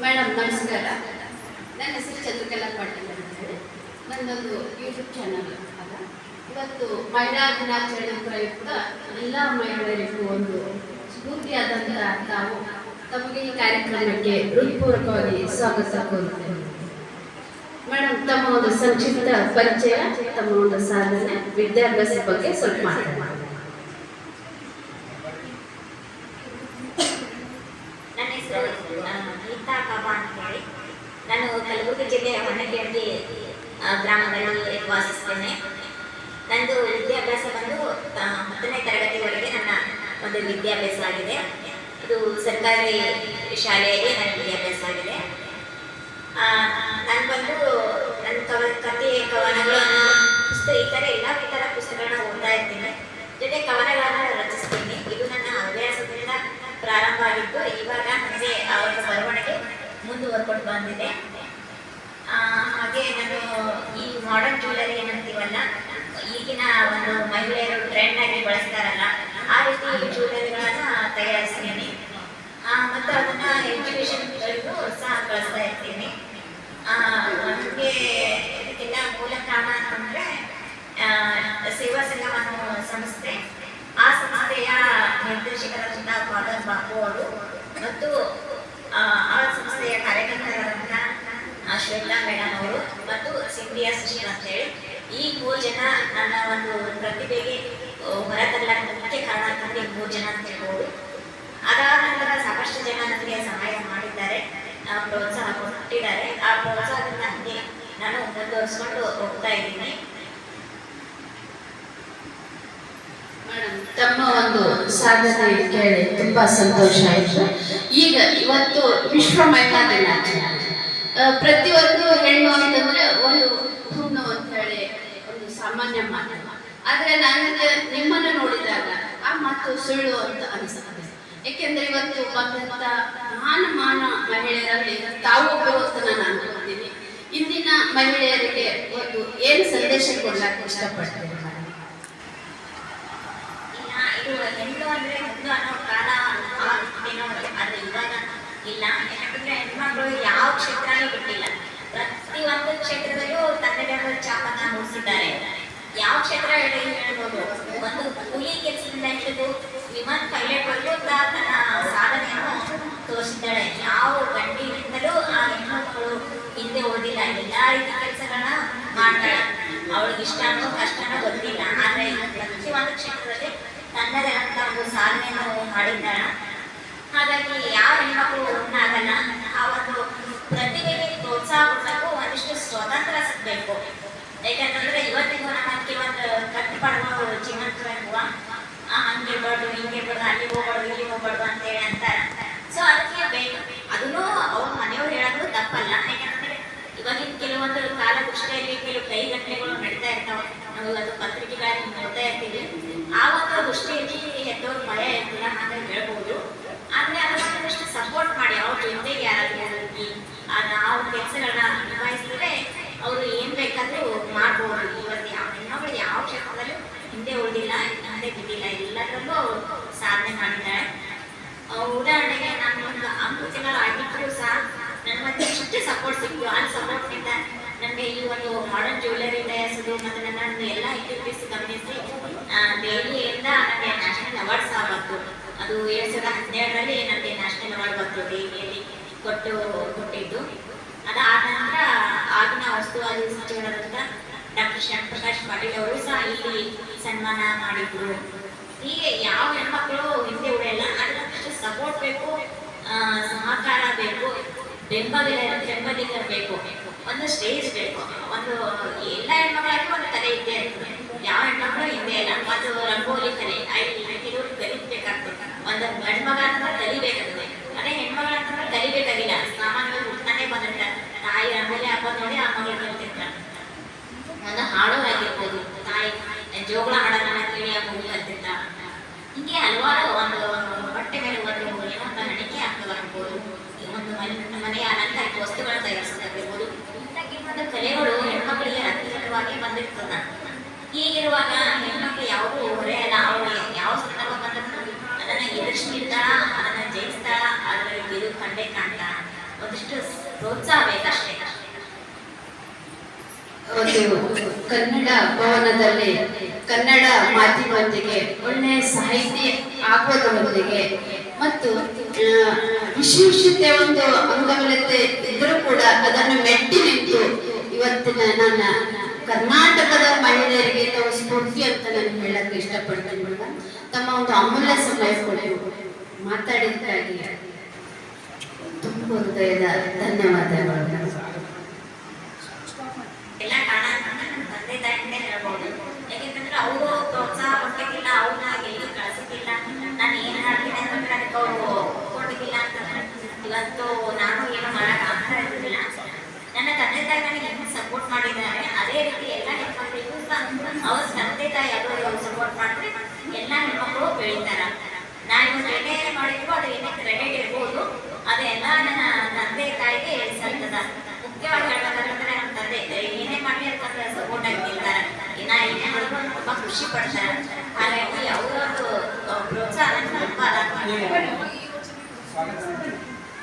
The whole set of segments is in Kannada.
ಮೇಡಮ್ ನಮಸ್ಕಾರ. ನನ್ನ ಹೆಸರು ಚಂದ್ರಕಲಾ ಪಾಟೀಲ್ ಅಂತ ಹೇಳಿ ನನ್ನದೊಂದು ಯೂಟ್ಯೂಬ್ ಚಾನಲ್ ಅಲ್ಲ ಇವತ್ತು ಮಹಿಳಾ ದಿನಾಚರಣೆ ಪ್ರಯುಕ್ತ ಎಲ್ಲ ಮಹಿಳೆಯರಿಗೂ ಒಂದು ಸ್ಫೂರ್ತಿಯಾದಂಥ ತಾವು ತಮಗೆ ಈ ಕಾರ್ಯಕ್ರಮಕ್ಕೆ ಹೃತ್ಪೂರ್ವಕವಾಗಿ ಸ್ವಾಗತ ಮೇಡಮ್ ತಮ್ಮ ಒಂದು ಸಂಕ್ಷಿಪ್ತ ಪರಿಚಯ, ತಮ್ಮ ಒಂದು ಸಾಧನೆ ವಿದ್ಯಾಭ್ಯಾಸ ಬಗ್ಗೆ ಸ್ವಲ್ಪ ಮಾತಾಡಿ ನನ್ನ ಹೆಸರು ಆ, ಗೀತಾ ಕಾಬಾ ಅಂತ ಹೇಳಿ ನಾನು ಕಲಬುರಗಿ ಜಿಲ್ಲೆಯ ಹೊನ್ನಗಿಹಳ್ಳಿ ಆ, ಗ್ರಾಮದಲ್ಲಿ ವಾಸಿಸ್ತೇನೆ. ನಂದು ವಿದ್ಯಾಭ್ಯಾಸ ಬಂದು ಹತ್ತನೇ ತರಗತಿವರೆಗೆ ನನ್ನ ಒಂದು ವಿದ್ಯಾಭ್ಯಾಸ ಆಗಿದೆ. ಇದು ಸರ್ಕಾರಿ ಶಾಲೆಯಲ್ಲಿ ನನ್ನ ವಿದ್ಯಾಭ್ಯಾಸ ಆಗಿದೆ. ನಾನು ಬಂದು ನನ್ನ ಕವ ಕತೆ ಕವನಗಳನ್ನು ಪುಸ್ತಕ ಈ ಥರ ಎಲ್ಲ ಥರ ಪುಸ್ತಕಗಳನ್ನ ಓದ್ತಾ ಇರ್ತೀನಿ. ಜೊತೆ ಕವನಗಳನ್ನು ರಚಿಸ್ತೀನಿ. ಇದು ನನ್ನ ಹವ್ಯಾಸದಿಂದ ಪ್ರಾರಂಭ ಆಗಿದ್ದು ಇವಾಗ ನನಗೆ ಅವರ ಬರವಣಿಗೆ ಮುಂದುವರ್ಕೊಂಡು ಬಂದಿದೆ. ಹಾಗೆ ನಾನು ಈ ಮಾಡರ್ನ್ ಜ್ಯುವೆಲರಿ ಏನಂತೀವಲ್ಲ ಈಗಿನ ಒಂದು ಮಹಿಳೆಯರು ಟ್ರೆಂಡ್ ಆಗಿ ಬಳಸ್ತಾರಲ್ಲ ಆ ರೀತಿ ಜ್ಯುವೆಲರಿಗಳನ್ನ ತಯಾರಿಸ್ತೀನಿ. ಮತ್ತು ಅದನ್ನ ಎಜುಕೇಶನ್ಗಳಿಗೂ ಸಹ ಕಳಿಸ್ತಾ ಇರ್ತೀನಿ. ನಮಗೆ ಇದಕ್ಕೆಲ್ಲ ಮೂಲ ಕಾರಣ ಅಂತಂದ್ರೆ ಸೇವಾ ಸಂಘ ಸಂಸ್ಥೆ ಆ ಸಂಸ್ಥೆಯ ನಿರ್ದೇಶಕರಾದಂತಹ ಫಾದರ್ ಬಾಬು ಅವರು ಮತ್ತು ಆ, ಆ ಸಂಸ್ಥೆಯ ಕಾರ್ಯಕರ್ತರಾದಂಥ ಆ, ಶ್ವೇತಾ ಮೇಡಮ್ ಅವರು ಮತ್ತು ಸಿಂಧಿಯಾ ಸುಶೀಲ್ ಅಂತ ಹೇಳಿ ಈ ಮೂರು ಜನ ನನ್ನ ಒಂದು ಪ್ರತಿಭೆಗೆ ಆ, ಹೊರತರಲಾಕ ಮುಖ್ಯ ಕಾರಣ ಅಂತಂದ್ರೆ ಈ ಮೂರು ಜನ ಅಂತ ಹೇಳ್ಬೋದು. ಅದಾದ ನಂತರ ಸಾಕಷ್ಟು ಜನ ನನಗೆ ಸಹಾಯ ಮಾಡಿದ್ದಾರೆ. ಪ್ರೋತ್ಸಾಹ ಕೊಟ್ಟಿದ್ದಾರೆ. ಆ ಪ್ರೋತ್ಸಾಹದಿಂದ ನನಗೆ ನಾನು ಮುಂದುವರಿಸ್ಕೊಂಡು ಹೋಗ್ತಾ ಇದ್ದೀನಿ. ತಮ್ಮ ಒಂದು ಸಾಧನೆ ಕೇಳಿ ತುಂಬಾ ಸಂತೋಷ ಆಯ್ತು. ಈಗ ಇವತ್ತು ವಿಶ್ವ ಮಹಿಳಾ ದಿನಾಚರಣೆ ಪ್ರತಿಯೊಂದು ಹೆಣ್ಣು ಅಂತಂದ್ರೆ ಒಂದು ಹುಣ್ಣು ಅಂತ ಹೇಳಿ ಒಂದು ಸಾಮಾನ್ಯ ಮಾತು. ಆದ್ರೆ ನನಗೆ ನಿಮ್ಮನ್ನು ನೋಡಿದಾಗ ಆ ಮಾತು ಸುಳ್ಳು ಅಂತ ಅನಿಸುತ್ತೆ. ಯಾಕೆಂದ್ರೆ ಇವತ್ತು ಬಂದಂತ ಮಾನ ಮಾನ ಮಹಿಳೆಯರಲ್ಲಿ ತಾವು ಒಬ್ಬರು ನಾನು ಅನ್ಕೊಳ್ತೀನಿ. ಇಂದಿನ ಮಹಿಳೆಯರಿಗೆ ಒಂದು ಏನು ಸಂದೇಶ ಕೊಡ್ಲಾಕ ಇಷ್ಟಪಡ್ತೀನಿ ಮೇಡಮ್ ಇಲ್ಲ ಇದು ಹೆಣ್ಣು ಅಂದ್ರೆ ಹೆಣ್ಣು ಅನ್ನೋ ಕಾಲ ಏನೋ ಆದ್ರೆ ಇವಾಗ ಇಲ್ಲ ಯಾಕಂದ್ರೆ ಹೆಣ್ಮಕ್ಳು ಯಾವ ಕ್ಷೇತ್ರನೂ ಬಿಟ್ಟಿಲ್ಲ. ಪ್ರತಿ ಒಂದು ಕ್ಷೇತ್ರದಲ್ಲೂ ತನ್ನದೇ ಆದ ಛಾಪನ್ನ ಮೂಡಿಸಿದ್ದಾರೆ ಯಾವ ಕ್ಷೇತ್ರ ಹೇಳಿ ಹೇಳ್ಬೋದು? ಒಂದು ಕೂಲಿ ಕೆಲಸದಿಂದ ಹಿಡಿದು ವಿಮಾನ ಪೈಲಟ್ ವರೆಗೂ ತನ್ನ ಸಾಧನೆಯನ್ನು ತೋರಿಸಿದ್ದಾಳೆ. ಯಾವ ಗಂಡಿನಿಂದಲೂ ಆ ಹೆಣ್ಮಕ್ಳು ಹಿಂದೆ ಓದಿಲ್ಲ. ಎಲ್ಲ ರೀತಿ ಕೆಲಸಗಳನ್ನ ಮಾಡ್ತಾಳೆ. ಅವಳಿಗೆ ಇಷ್ಟನೋ ಕಷ್ಟನೋ ಗೊತ್ತಿಲ್ಲ. ಆದರೆ ಪ್ರತಿ ಒಂದು ಕ್ಷೇತ್ರದಲ್ಲಿ ತನ್ನದೇ ಅಂತ ಒಂದು ಸಾಧನೆಯನ್ನು ಮಾಡಿದ್ದಾಳ. ಹಾಗಾಗಿ ಯಾವ ಹೆಣ್ಮಕ್ಳು ಆಗಲ್ಲ ಆ ಒಂದು ಪ್ರತಿಭೆಗೆ ಪ್ರೋತ್ಸಾಹ ಕೊಡಬೇಕು ಒಂದಿಷ್ಟು ಸ್ವತಂತ್ರ ಸಿಗ್ಬೇಕು. ಯಾಕಂತಂದ್ರೆ ಇವತ್ತಿಗೂ ನಮ್ಮ ಕೆಲವೊಂದು ಹಂಗೆ ಜೀವಂತವಾಗುವ ಹಂಗಿರ್ಬಾರ್ದು ಹಿಂಗಿರ್ಬಾರ್ದು ಅಲ್ಲಿ ಹೋಗ್ಬಾರ್ದು ಇಲ್ಲಿ ಹೋಗ್ಬಾರ್ದು ಅಂತೇಳಿ ಅಂತಾರೆ. ಸೊ ಅದಕ್ಕೆ ಬೇಕು ಅದನ್ನು ಅವ್ರ ಮನೆಯವ್ರು ಹೇಳೋದು ತಪ್ಪಲ್ಲ. ಯಾಕಂತಂದ್ರೆ ಇವಾಗಿನ ಕೆಲವೊಂದು ಕಾಲದೃಷ್ಟಿಯಲ್ಲಿ ಕೆಲವು ಕೈಘಟನೆಗಳು ನಡೀತಾ ಇರ್ತಾವೆ. ನಾವು ಅದು ಪತ್ರಿಕೆಗಳಲ್ಲಿ ನೋಡ್ತಾ ಇರ್ತೀವಿ. ಆ ಒಂದು ದೃಷ್ಟಿಯಲ್ಲಿ ಎದ್ದವ್ರ ಭಯ ಇರ್ತಿಲ್ಲ ಅಂತ ಹೇಳ್ಬೋದು. ಆದ್ರೆ ಅದನ್ನಷ್ಟು ಸಪೋರ್ಟ್ ಮಾಡಿ ಅವ್ರ ಜೊತೆಗೆ ಆ ನಾವು ಕೆಲಸಗಳನ್ನ ನಿಭಾಯಿಸಿದ್ರೆ ಅವರು ಏನ್ ಬೇಕಾದ್ರೂ ಮಾಡ್ಬೋದು. ಇವತ್ತು ಯಾವ ಹೆಣ್ಮಗಳು ಯಾವ ಕ್ಷೇತ್ರದಲ್ಲೂ ಹಿಂದೆ ಉಳಿದಿಲ್ಲ, ಹಿಂದೆ ಬಿದ್ದಿಲ್ಲ. ಎಲ್ಲದರಲ್ಲೂ ಅವ್ರು ಸಾಧನೆ ಮಾಡಿದ್ದಾರೆ. ಉದಾಹರಣೆಗೆ ನಾನು ಒಂದು ಅಂಕುತಿಗಳ ಆಗಿದ್ರು ಸಹ ನನ್ನ ಮತ್ತೆ ಇಷ್ಟು ಸಪೋರ್ಟ್ ಸಿಕ್ತು. ಆ ಸಪೋರ್ಟ್ನಿಂದ ನನಗೆ ಈ ಒಂದು ಮಾಡರ್ನ್ ಜ್ಯುವೆಲರಿ ತಯಾರಿಸೋದು ಮತ್ತು ನನ್ನ ಎಲ್ಲ ಆಕ್ಟಿವಿಟೀಸ್ ಗಮನಿಸಿ ದೆಹಲಿಯಿಂದ ನನಗೆ ನ್ಯಾಷನಲ್ ಅವಾರ್ಡ್ ಸಹ ಬಂತು ಅದು ಎರಡ್ ಸಾವಿರದ ಹನ್ನೆರಡರಲ್ಲಿ ನನಗೆ ನ್ಯಾಷನಲ್ ಅವಾರ್ಡ್ ಬಂತು ದೆಹಲಿಯಲ್ಲಿ ಕೊಟ್ಟು, ಕೊಟ್ಟಿದ್ದು. ಅದಾದ ನಂತರ ಆಗಿನ ವಸ್ತುವಾದಿ ಸಚಿವರಾದಂಥ ಡಾಕ್ಟರ್ ಶ್ಯಾಮ್ ಪ್ರಕಾಶ್ ಪಾಟೀಲ್ ಅವರು ಸಹ ಇಲ್ಲಿ ಸನ್ಮಾನ ಮಾಡಿದ್ರು. ಹೀಗೆ ಯಾವ ಹೆಣ್ಮಕ್ಳು ಹಿಂದೆ ಉಳಿಯಲ್ಲ, ಅದಕ್ಕೆ ಸಪೋರ್ಟ್ ಬೇಕು ಸಹಕಾರ ಬೇಕು, ಬೆಂಬಲ, ಬೆಂಬಲಿಗರು ಬೇಕು, ಒಂದು ಸ್ಟೇಜ್ ಬೇಕು. ಒಂದು ಎಲ್ಲ ಹೆಣ್ಮಕ್ಳಿಗೂ ಒಂದು ಕಲೆ ಇದ್ದೇ ಇರ್ತದೆ ಯಾವ ಹೆಣ್ಮಕ್ಳು ಹಿಂದೆ ಇಲ್ಲ, ಒಂದು ರಂಗೋಲಿ ಕಲೆ. ಕೆಲವರು அதன் மண்மகானமா கழிவேண்டது ಒಂದು ಕನ್ನಡ ಭವನದಲ್ಲಿ ಕನ್ನಡ ಮಾಧ್ಯಮದೊಂದಿಗೆ ಒಳ್ಳೆಯ ಸಾಹಿತಿ ಆಗೋದರೊಂದಿಗೆ ಮತ್ತು ವಿಶೇಷತೆ ಒಂದು ಅಂಗವಿಲತೆ ಇದ್ರೂ ಕೂಡ ಅದನ್ನು ಮೆಟ್ಟಿ ನಿಂತು ಇವತ್ತಿನ ನನ್ನ ಕರ್ನಾಟಕದ ಮಹಿಳೆಯರಿಗೆ ತಾವು ಸ್ಫೂರ್ತಿ ಅಂತ ನಾನು ಹೇಳಕ್ಕೆ ಇಷ್ಟಪಡ್ತೀನಿ. ತಮ್ಮ ಒಂದು ಅಮೂಲ್ಯ ಸಮಯ ಕೊಡಿ ಮಾತಾಡಿದ್ದಾಗಿ ತುಂಬ ಹೃದಯದ ಧನ್ಯವಾದಗಳು. ಎಲ್ಲ ಕಾರಣ ತಂದೆ ತಾಯಿ ಹೇಳ್ಬೋದು. ಯಾಕೆಂತಂದ್ರೆ ಅವರು ಪ್ರೋತ್ಸಾಹ ಕೊಟ್ಟಿಲ್ಲ ಅವ್ರನ್ನ ಎಲ್ಲಿಗೂ ಕಳ್ಸಿದ್ದಿಲ್ಲ ನಾನು ಏನ್ ಹಾಡ್ತೀನಿ ಅಂತಂದ್ರೆ ಅದಕ್ಕೆ ಅವರು ಒಪ್ಕೊಂಡಿದ್ದಿಲ್ಲ ಅಂತಂದ್ರೆ ಇವತ್ತು ನಾನು ಏನು ಮಾಡಕ್ ಆಗ್ತಾ ಇರ್ಲಿಲ್ಲ ನನ್ನ ತಂದೆ ತಾಯಿ ನನಗೆ ಹೆಂಗ್ ಸಪೋರ್ಟ್ ಮಾಡಿದ್ದಾರೆ ಅದೇ ರೀತಿ ಎಲ್ಲ ಹೆಣ್ಮಕ್ಳಿಗೂ ಸಹ ಅವ್ರ ತಂದೆ ತಾಯಿ ಯಾವ್ದು ಸಪೋರ್ಟ್ ಮಾಡಿದ್ರೆ ಎಲ್ಲ ಹೆಣ್ಮಕ್ಳು ಬೆಳಿತಾರ ನಾ ಇವತ್ತು ಏನೇ ಮಾಡಿದ್ರು ಅದು ಏನೇ ಕ್ರೆಡಿಟ್ ಇರ್ಬೋದು ಅದೆಲ್ಲ ನನ್ನ ತಂದೆ ತಾಯಿಗೆ ಸಲ್ತದ ಮುಖ್ಯವಾಗಿ ಹೇಳ್ಬೇಕಂದ್ರೆ ನಮ್ಮ ತಂದೆ ಏನೇ ಮಾಡಿ ಅಂತಂದ್ರೆ ಸಪೋರ್ಟ್ ಆಗಿ ನಿಲ್ತಾರೆ ಇನ್ನ ಏನೇ ಮಾಡಿದ್ರು ತುಂಬಾ ಖುಷಿ ಪಡ್ತಾರೆ ಹಾಗಾಗಿ ಅವ್ರದ್ದು ಪ್ರೋತ್ಸಾಹ ತುಂಬಾ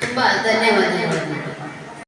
ತುಂಬಾ ಧನ್ಯವಾದಗಳು.